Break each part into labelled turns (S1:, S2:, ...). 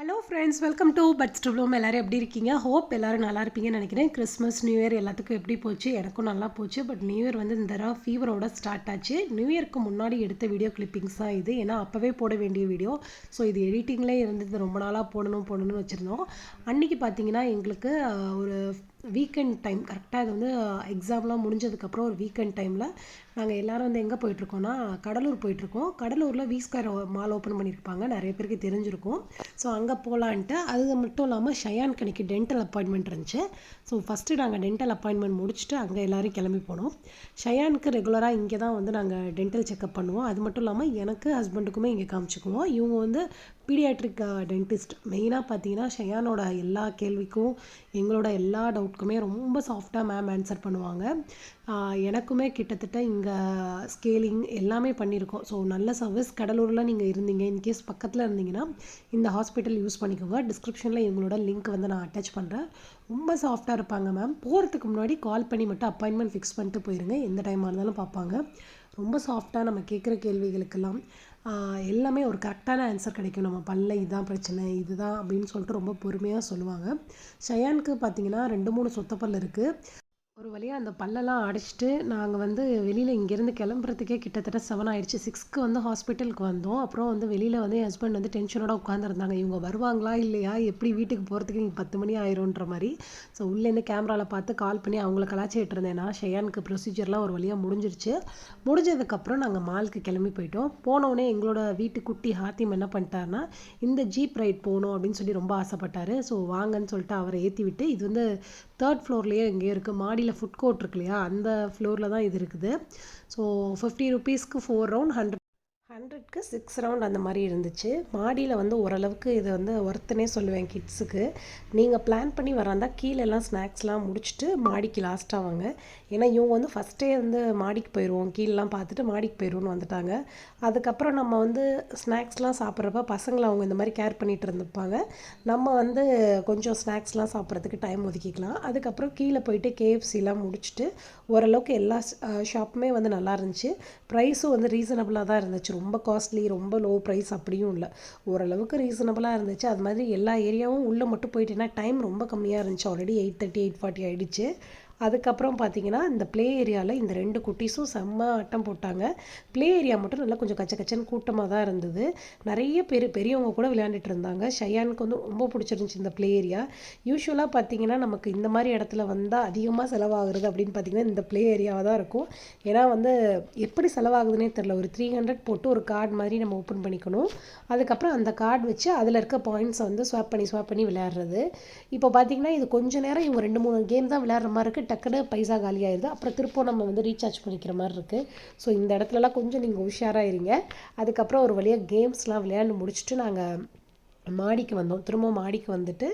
S1: Hello friends welcome to buds two எல்லோரும் எப்படி இருக்கீங்க? ஹோப் எல்லோரும் நல்லா இருப்பீங்கன்னு நினைக்கிறேன். கிறிஸ்மஸ் நியூ இயர் எல்லாத்துக்கும் எப்படி போச்சு? எனக்கும் நல்லா போச்சு. பட் நியூ இயர் வந்து இந்த தடவை ஃபீவரோட ஸ்டார்ட் ஆச்சு. நியூ இயர்க்கு முன்னாடி எடுத்த வீடியோ கிளிப்பிங்ஸ் தான் இது. ஏன்னா அப்போவே போட வேண்டிய வீடியோ ஸோ இது எடிட்டிங்லேயே இருந்தது. ரொம்ப நாளாக போடணும் போடணும்னு வச்சுருந்தோம். அன்றைக்கி பார்த்தீங்கன்னா எங்களுக்கு ஒரு வீக்கெண்ட் டைம் கரெக்டாக இது வந்து uh, எக்ஸாம்லாம் முடிஞ்சதுக்கப்புறம் ஒரு வீக்கெண்ட் டைமில் நாங்கள் எல்லாரும் வந்து எங்கே போயிட்டுருக்கோம்னா கடலூர் போயிட்டுருக்கோம். கடலூரில் வி ஸ்கொயர் மால் ஓப்பன் பண்ணியிருப்பாங்க. நிறைய பேருக்கு தெரிஞ்சிருக்கும். ஸோ அங்கே போகலான்ட்டு அது மட்டும் இல்லாமல் ஷயான் கணிக்கு டென்டல் அப்பாயின்மெண்ட் இருந்துச்சு. ஸோ ஃபஸ்ட்டு நாங்கள் டென்டல் அப்பாயின்மெண்ட் முடிச்சுட்டு அங்கே எல்லோரும் கிளம்பி போனோம். ஷயானுக்கு ரெகுலராக இங்கே தான் வந்து நாங்கள் டென்டல் செக்அப் பண்ணுவோம். அது மட்டும் இல்லாமல் எனக்கு ஹஸ்பண்டுக்குமே இங்கே காமிச்சிக்குவோம். இவங்க வந்து பீடியாட்ரிக் டென்டிஸ்ட். மெயினாக பார்த்தீங்கன்னா ஷயானோட எல்லா கேள்விக்கும் எங்களோட எல்லா டவுட்க்குமே ரொம்ப சாஃப்டாக மேம் ஆன்சர் பண்ணுவாங்க. எனக்குமே கிட்டத்தட்ட இங்கே ஸ்கேலிங் எல்லாமே பண்ணியிருக்கோம் ஸோ நல்ல சர்வீஸ் கடலூரில் நீங்கள் இருந்தீங்க. இன்கேஸ் பக்கத்தில் இருந்தீங்கன்னா இந்த ஹாஸ்பிட்டல் யூஸ் பண்ணிக்கோங்க. டிஸ்கிரிப்ஷனில் எங்களோட லிங்க் வந்து நான் அட்டாச் பண்ணுறேன் ரொம்ப சாஃப்டாக இருப்பாங்க மேம் போகிறதுக்கு முன்னாடி கால் பண்ணி மட்டும் அப்பாயின்மெண்ட் ஃபிக்ஸ் பண்ணிட்டு போயிருங்க. எந்த டைமாக இருந்தாலும் பார்ப்பாங்க. ரொம்ப சாஃப்டாக நம்ம கேட்குற கேள்விகளுக்கெல்லாம். எல்லாமே ஒரு கரெக்டான ஆன்சர் கிடைக்கும். நம்ம பல்ல இதுதான் பிரச்சனை இதுதான் அப்படின்னு சொல்லிட்டு ரொம்ப பொறுமையாக சொல்லுவாங்க. ஷயானுக்கு பார்த்தீங்கன்னா ரெண்டு மூணு சொத்த இருக்குது ஒரு வழியாக அந்த பல்லெல்லாம் அடிச்சுட்டு நாங்கள் வந்து வெளியில் இங்கேருந்து கிளம்புறதுக்கே கிட்டத்தட்ட செவன் ஆயிடுச்சு. சிக்ஸ்க்கு வந்து ஹாஸ்பிட்டலுக்கு வந்தோம். அப்புறம் வந்து வெளியில் வந்து என் ஹஸ்பண்ட் வந்து டென்ஷனோட உட்காந்துருந்தாங்க இவங்க வருவாங்களா இல்லையா? எப்படி வீட்டுக்கு போகிறதுக்கு நீங்கள் பத்து மணி ஆயிரும்ன்ற மாதிரி. ஸோ உள்ளேருந்து கேமராவில் பார்த்து கால் பண்ணி அவங்கள கலாச்சிட்டு இருந்தேன் நான். ஷயானுக்கு ப்ரொசீஜர்லாம் ஒரு வழியாக முடிஞ்சிருச்சு. முடிஞ்சதுக்கப்புறம் நாங்கள் மாலுக்கு கிளம்பி போயிட்டோம். போனோடனே எங்களோட வீட்டு குட்டி ஹாத்திம் என்ன பண்ணிட்டாருன்னா இந்த ஜீப் ரைட் போகணும் அப்படின்னு சொல்லி ரொம்ப ஆசைப்பட்டாரு. ஸோ வாங்கன்னு சொல்லிட்டு அவரை ஏற்றி விட்டு இது வந்து தேர்ட் ஃப்ளோர்லேயே இங்கே இருக்குது மாடியில் ஃபுட் கோர்ட் இருக்கு இல்லையா? அந்த ஃப்ளோரில் தான் இது இருக்குது. ஸோ ஃபிஃப்டி ருபீஸ்க்கு ஃபோர் ரவுண்ட் ஹண்ட்ரட் ஹண்ட்ரட்க்கு சிக்ஸ் ரவுண்ட் அந்த மாதிரி இருந்துச்சு. மாடியில் வந்து ஓரளவுக்கு இது வந்து ஒர்த்துனே சொல்லுவேன் கிட்ஸுக்கு நீங்கள் பிளான் பண்ணி வராந்தா கீழெல்லாம் ஸ்நாக்ஸ்லாம் முடிச்சுட்டு மாடிக்கு லாஸ்ட்டாக வாங்க. ஏன்னா இவங்க வந்து ஃபஸ்ட்டே வந்து மாடிக்கு போயிடுவோம் கீழெலாம் பார்த்துட்டு மாடிக்கு போயிடுவோம்னு வந்துட்டாங்க. அதுக்கப்புறம் நம்ம வந்து ஸ்நாக்ஸ்லாம் சாப்பிட்றப்ப பசங்களை அவங்க இந்த மாதிரி கேர் பண்ணிகிட்டு இருந்துப்பாங்க. நம்ம வந்து கொஞ்சம் ஸ்நாக்ஸ்லாம் சாப்பிட்றதுக்கு டைம் ஒதுக்கிக்கலாம். அதுக்கப்புறம் கீழே போயிட்டு கேஎஃப்சிலாம் முடிச்சுட்டு ஓரளவுக்கு எல்லா ஷாப்புமே வந்து நல்லா இருந்துச்சு. ப்ரைஸும் வந்து ரீசனபிளாக தான் இருந்துச்சு. ரொம்ப ரொம்ப காஸ்ட்லி ரொம்ப லோ ப்ரைஸ் அப்படியும் இல்லை. ஓரளவுக்கு ரீசனபிளாக இருந்துச்சு. அது மாதிரி எல்லா ஏரியாவும் உள்ளே மட்டும் போயிட்டேன்னா டைம் ரொம்ப கம்மியாக இருந்துச்சு. Already eight thirty eight forty ஆகிடுச்சு அதுக்கப்புறம் பார்த்தீங்கன்னா இந்த ப்ளே ஏரியாவில் இந்த ரெண்டு குட்டீஸும் செம்ம ஆட்டம் போட்டாங்க. ப்ளே ஏரியா மட்டும் நல்லா கொஞ்சம் கச்ச கச்சன்னு கூட்டமாக தான் இருந்தது. நிறைய பேர் பெரியவங்க கூட விளையாண்டுட்டு இருந்தாங்க. ஷயானுக்கு வந்து ரொம்ப பிடிச்சிருந்துச்சி இந்த ப்ளே ஏரியா யூஸ்வலாக பார்த்தீங்கன்னா நமக்கு இந்த மாதிரி இடத்துல வந்தால் அதிகமாக செலவாகுறது அப்படின்னு பார்த்தீங்கன்னா இந்த ப்ளே ஏரியாவாக தான் இருக்கும். ஏன்னா வந்து எப்படி செலவாகுதுன்னே தெரில ஒரு த்ரீ ஹண்ட்ரட் போட்டு ஒரு கார்டு மாதிரி நம்ம ஓப்பன் பண்ணிக்கணும். அதுக்கப்புறம் அந்த கார்டு வச்சு அதில் இருக்க பாயிண்ட்ஸை வந்து ஸ்வாப் பண்ணி ஸ்வாப் பண்ணி விளையாடுறது. இப்போ பார்த்தீங்கன்னா இது கொஞ்சம் நேரம் இவங்க ரெண்டு மூணு கேம் தான் விளையாடுற மாதிரி இருக்குது டக்குன்னு பைசா காலியாயிருது. அப்புறம் திருப்பம் நம்ம வந்து ரீசார்ஜ் பண்ணிக்கிற மாதிரி இருக்குது ஸோ இந்த இடத்துலலாம் கொஞ்சம் நீங்கள் உஷாராக இருங்க அதுக்கப்புறம் ஒரு வழியாக கேம்ஸ்லாம் விளையாண்டு முடிச்சுட்டு நாங்கள் மாடிக்கு வந்தோம். திரும்ப மாடிக்கு வந்துட்டு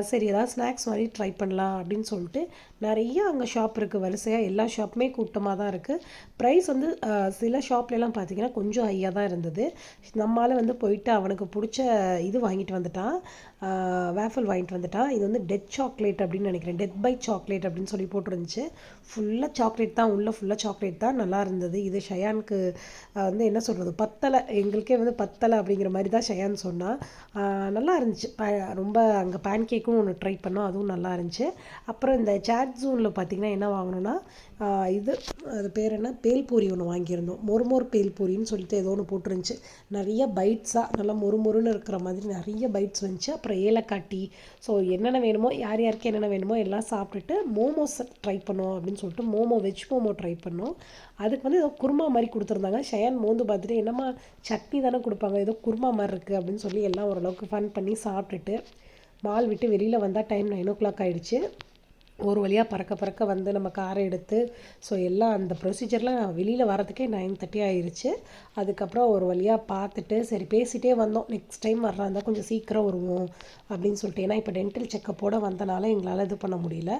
S1: சரி ஏதாவது ஸ்நாக்ஸ் மாதிரி ட்ரை பண்ணலாம் அப்படின்னு சொல்லிட்டு நிறைய அங்கே ஷாப் இருக்குது வரிசையாக எல்லா ஷாப்புமே கூட்டமாக தான் இருக்குது ப்ரைஸ் வந்து சில ஷாப்லலாம் பார்த்தீங்கன்னா கொஞ்சம் ஹையாக தான் இருந்தது. நம்மளால் வந்து போயிட்டு அவனுக்கு பிடிச்ச இது வாங்கிட்டு வந்துட்டான். வேஃபல் வாங்கிட்டு வந்துட்டான். இது வந்து டெத் சாக்லேட் அப்படின்னு நினைக்கிறேன். டெத் பை சாக்லேட் அப்படின்னு சொல்லி போட்டிருந்துச்சு. ஃபுல்லாக சாக்லேட் தான். உள்ளே ஃபுல்லாக சாக்லேட் தான். நல்லா இருந்தது. இது ஷயானுக்கு வந்து என்ன சொல்கிறது பத்தலை. எங்களுக்கே வந்து பத்தலை அப்படிங்கிற மாதிரி தான் ஷயான் சொன்னான். நல்லா இருந்துச்சு. ப- ரொம்ப அங்கே பேன் கேக்கும் ஒன்று ட்ரை பண்ணோம். அதுவும் நல்லா இருந்துச்சு. அப்புறம் இந்த சேட் ஜூனில் பார்த்தீங்கன்னா என்ன வாங்கினோன்னா இது அது பேர் என்ன? பேல்பூரி ஒன்று வாங்கியிருந்தோம். மொறுமொறு பேல்பூரின்னு சொல்லிட்டு ஏதோ ஒன்று போட்டுருந்துச்சு. நிறைய பைட்ஸாக நல்லா மொறுமொறுன்னு இருக்கிற மாதிரி நிறைய பைட்ஸ் வந்துச்சு. அப்புறம் ஏலக்காய் டீ ஸோ என்னென்ன வேணுமோ யார் யாருக்கு என்னென்ன வேணுமோ எல்லாம் சாப்பிட்டுட்டு மோமோஸ் ட்ரை பண்ணோம் அப்படின்னு சொல்லிட்டு மோமோ வெஜ் மோமோ ட்ரை பண்ணோம். அதுக்கு வந்து ஏதோ குருமா மாதிரி கொடுத்துருந்தாங்க. ஷயான் மோந்து பார்த்துட்டு என்னம்மா சட்னி தானே கொடுப்பாங்க. ஏதோ குருமா மாதிரி இருக்குது அப்படின்னு சொல்லி எல்லாம் ஓரளவுக்கு ஃபன் பண்ணி சாப்பிட்டுட்டு மால் விட்டு வெளியில் வந்தால் டைம் நைன் ஓ கிளாக் ஆகிடுச்சு ஒரு வழியாக பறக்க பறக்க வந்து நம்ம காரை எடுத்து ஸோ எல்லாம் அந்த ப்ரொசீஜர்லாம் நான் வெளியில் வரதுக்கே நைன் தேர்ட்டி ஆயிடுச்சு அதுக்கப்புறம் ஒரு வழியாக பார்த்துட்டு சரி பேசிகிட்டே வந்தோம். நெக்ஸ்ட் டைம் வர்றா இருந்தால் கொஞ்சம் சீக்கிரம் வருவோம் அப்படின்னு சொல்லிட்டு. ஏன்னா இப்போ டென்டல் செக்கப்போட வந்தனால எங்களால் இது பண்ண முடியல.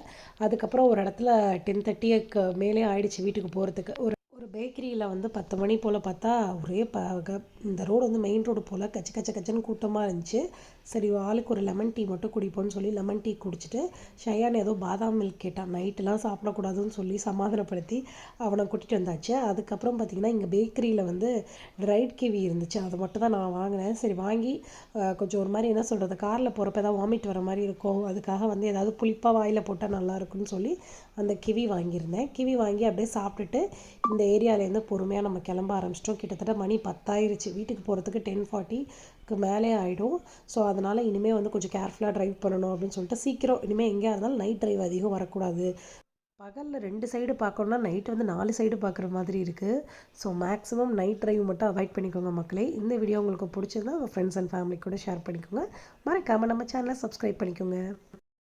S1: அதுக்கப்புறம் ஒரு இடத்துல டென் தேர்ட்டிக்கு மேலே ஆயிடுச்சு வீட்டுக்கு போகிறதுக்கு ஒரு ஒரு பேக்கரியில் வந்து பத்து மணி போல் பார்த்தா ஒரே ப க- இந்த ரோடு வந்து மெயின் ரோடு போல் கச்ச கச்ச கச்சன்னு கூட்டமாக இருந்துச்சு. சரி ஆளுக்கு ஒரு லெமன் டீ மட்டும் குடிப்போம்னு சொல்லி லெமன் டீ குடிச்சிட்டு ஷயான் ஏதோ பாதாம் மில்க் கேட்டான். நைட்டெலாம் சாப்பிடக்கூடாதுன்னு சொல்லி சமாதானப்படுத்தி அவனை கூட்டிகிட்டு வந்தாச்சு. அதுக்கப்புறம் பார்த்திங்கன்னா இங்கே பேக்கரியில் வந்து ட்ரைட் கிவி இருந்துச்சு. அதை மட்டும் தான் நான் வாங்கினேன். சரி வாங்கி கொஞ்சம் ஒரு மாதிரி என்ன சொல்கிறது காரில் போகிறப்ப ஏதாவது வாமிட் வர மாதிரி இருக்கும். அதுக்காக வந்து ஏதாவது புளிப்பாக வாயில் போட்டால் நல்லா இருக்கும்னு சொல்லி அந்த கிவி வாங்கியிருந்தேன். கிவி வாங்கி அப்படியே சாப்பிட்டுட்டு இந்த ஏரியாவிலேருந்து பொறுமையாக நம்ம கிளம்ப ஆரம்பிச்சிட்டோம். கிட்டத்தட்ட மணி பத்தாயிருச்சு. வீட்டுக்கு போகிறதுக்கு டென் ஃபார்ட்டிக்கு மேலே ஆகிடும் ஸோ அதனால் இனிமேல் வந்து கொஞ்சம் கேர்ஃபுல்லாக ட்ரைவ் பண்ணணும் அப்படின்னு சொல்லிட்டு சீக்கிரம் இனிமேல் எங்கேயா இருந்தாலும் நைட் டிரைவ் அதிகம் வரக்கூடாது. பகலில் ரெண்டு சைடு பார்க்கணுன்னா நைட் வந்து நாலு சைடு பார்க்குற மாதிரி இருக்குது ஸோ மேக்ஸிமம் நைட் டிரைவ் மட்டும் அவாய்ட் பண்ணிக்கோங்க மக்களே. இந்த வீடியோ உங்களுக்கு பிடிச்சிருந்தா உங்கள் ஃப்ரெண்ட்ஸ் அண்ட் ஃபேமிலி கூட ஷேர் பண்ணிக்கோங்க. மறக்காமல் நம்ம சேனலை சப்ஸ்கிரைப் பண்ணிக்கோங்க.